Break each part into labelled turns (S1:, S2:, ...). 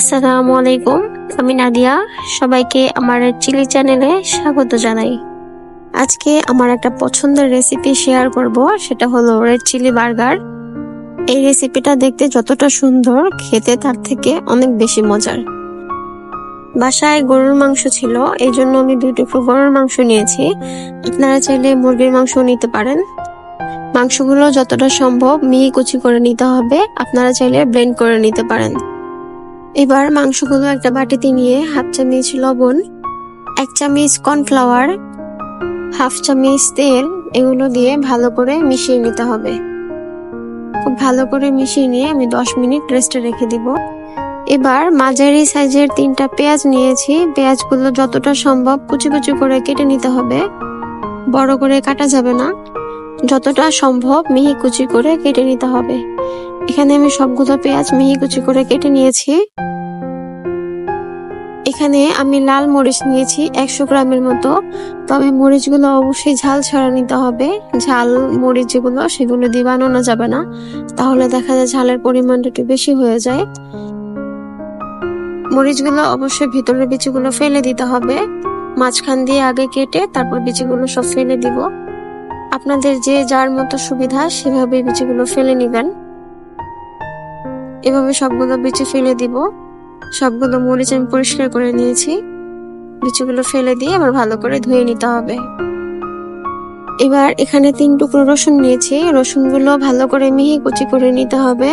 S1: আসসালামু আলাইকুম। আমি নাদিয়া, সবাইকে আমার চিলি চ্যানেলে স্বাগত জানাই। আজকে আমার একটা পছন্দের রেসিপি শেয়ার করব, সেটা হলো রেড চিলি বার্গার এই রেসিপিটা দেখতে যতটা সুন্দর, খেতে তার থেকে অনেক বেশি মজার। বাসায় গরুর মাংস ছিল, এই জন্য আমি দুই টুকরো গরুর মাংস নিয়েছি। আপনারা চাইলে মুরগির মাংস নিতে পারেন। মাংসগুলো যতটা সম্ভব মিহি কুচি করে নিতে হবে। আপনারা চাইলে ব্লেন্ড করে নিতে পারেন। এবার মাংসগুলো একটা বাটিতে নিয়ে হাফ চামচ লবণ, এক চামচ কর্নফ্লাওয়ার, হাফ চামচ তেল, এগুলো দিয়ে ভালো করে মিশিয়ে নিতে হবে। খুব ভালো করে মিশিয়ে নিয়ে আমি দশ মিনিট রেস্টে রেখে দিব। এবার মাঝারি সাইজের তিনটা পেঁয়াজ নিয়েছি। পেঁয়াজগুলো যতটা সম্ভব কুচি কুচি করে কেটে নিতে হবে। বড় করে কাটা যাবে না। যতটা সম্ভব মিহি কুচি করে কেটে নিতে হবে। এখানে আমি সবগুলো পেঁয়াজ মিহি কুচি করে কেটে নিয়েছি। এখানে আমি লাল মরিচ নিয়েছি একশো গ্রামের মতো। তবে মরিচগুলো অবশ্যই ঝাল ছাড়া নিতে হবে। ঝাল মরিচ যেগুলো সেগুলো দিয়ে বানানো যাবে না। তাহলে দেখা যায় ঝালের পরিমাণটা একটু বেশি হয়ে যায়। মরিচগুলো অবশ্যই ভিতরের বিচিগুলো ফেলে দিতে হবে। মাঝখান দিয়ে আগে কেটে তারপর বিচিগুলো সব ফেলে দিব। আপনাদের যে যার মতো সুবিধা সেভাবে বিচিগুলো ফেলে নেবেন। এভাবে সবগুলো বিচি ফেলে দিব। সবগুলো মরিচ আমি পরিষ্কার করে নিয়েছি। বিচিগুলো ফেলে দিয়ে আবার ভালো করে ধুয়ে নিতে হবে। এবার এখানে তিন টুকরো রসুন নিয়েছি। রসুনগুলো ভালো করে মিহি কুচি করে নিতে হবে।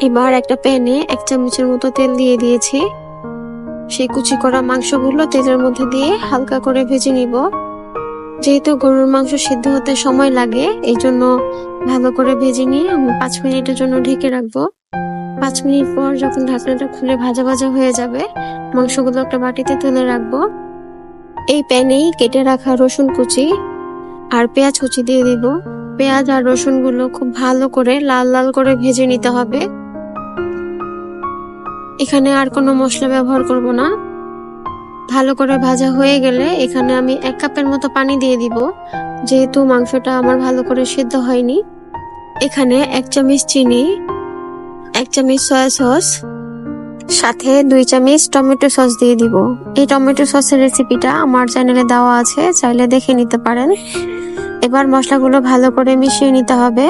S1: এবার একটা প্যানে এক চামচের মতো তেল দিয়ে দিয়েছি। সেই কুচি করা মাংসগুলো তেলের মধ্যে দিয়ে হালকা করে ভেজে নিব। যেহেতু গরুর মাংস সিদ্ধ হতে সময় লাগে এই জন্য ভালো করে ভেজে নিয়ে আমি পাঁচ মিনিটের জন্য ঢেকে রাখব। পাঁচ মিনিট পর যখন ঢাকনাটা খুলে ভাজা ভাজা হয়ে যাবে, মাংসগুলো একটা বাটিতে তুলে রাখব। এই প্যানেই কেটে রাখা রসুন কুচি আর পেঁয়াজ কুচি দিয়ে দিব। পেঁয়াজ আর রসুনগুলো খুব ভালো করে লাল লাল করে ভেজে নিতে হবে। এখানে আর কোনো মশলা ব্যবহার করব না। ভালো করে ভাজা হয়ে গেলে এখানে আমি এক কাপের মতো পানি দিয়ে দিব। যেহেতু মাংসটা আমার ভালো করে সিদ্ধ হয়নি, এখানে এক চামচ চিনি, এক চামচ সয়া সস, সাথে দুই চামচ টমেটো সস দিয়ে দিব। এই টমেটো সসের রেসিপিটা আমার চ্যানেলে দেওয়া আছে, চাইলে দেখে নিতে পারেন। এবার মশলাগুলো ভালো করে মিশিয়ে নিতে হবে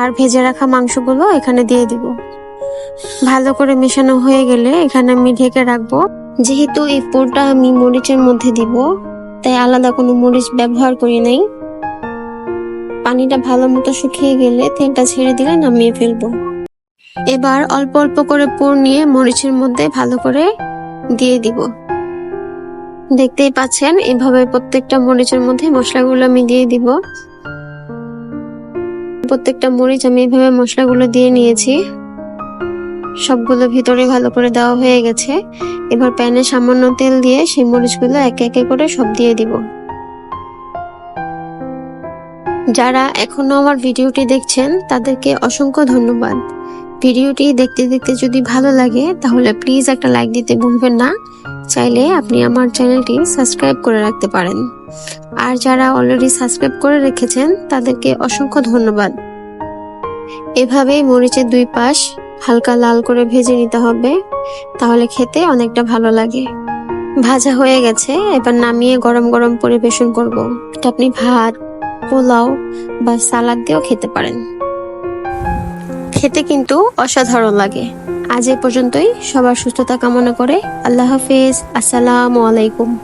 S1: আর ভেজে রাখা মাংসগুলো এখানে দিয়ে দিব। ভালো করে মেশানো হয়ে গেলে এখানে আমি ঢেকে রাখব। যেহেতু এই পোরটা আমি মরিচের মধ্যে দিব, তাই আলাদা কোনো মরিচ ব্যবহার করি নাই। পানিটা ভালো মতো শুকিয়ে গেলে তেলটা ছেড়ে দিলে নামিয়ে ফেলব। এবার অল্প অল্প করে পুর নিয়ে মরিচের মধ্যে ভালো করে দিয়ে দিব। দেখতেই পাচ্ছেন, এভাবে প্রত্যেকটা মরিচের মধ্যে মশলাগুলো আমি দিয়ে দিব। প্রত্যেকটা মরিচ আমি এভাবে মশলাগুলো দিয়ে নিয়েছি। সবগুলো ভিতরে ভালো করে দেওয়া হয়ে গেছে। এবার প্যানে সামান্য তেল দিয়ে সেই মরিচগুলো একে একে করে সব দিয়ে দিব। যারা এখনও আমার ভিডিওটি দেখছেন, তাদেরকে অসংখ্য ধন্যবাদ। ভিডিওটি দেখতে দেখতে যদি ভালো লাগে, তাহলে প্লিজ একটা লাইক দিতে ভুলবেন না। চাইলে আপনি আমার চ্যানেলটি সাবস্ক্রাইব করে রাখতে পারেন। আর যারা অলরেডি সাবস্ক্রাইব করে রেখেছেন, তাদেরকে অসংখ্য ধন্যবাদ। এভাবেই মরিচের দুই পাশ হালকা লাল করে ভেজে নিতে হবে, তাহলে খেতে অনেকটা ভালো লাগে। ভাজা হয়ে গেছে, এবার নামিয়ে গরম গরম পরিবেশন করব। এটা আপনি ভাত, পোলাও বা সালাদ দিয়েও খেতে পারেন। খেতে কিন্তু অসাধারণ লাগে। আজ এ পর্যন্তই। সবার সুস্থতা কামনা করে আল্লাহ হাফেজ। আসসালামু আলাইকুম।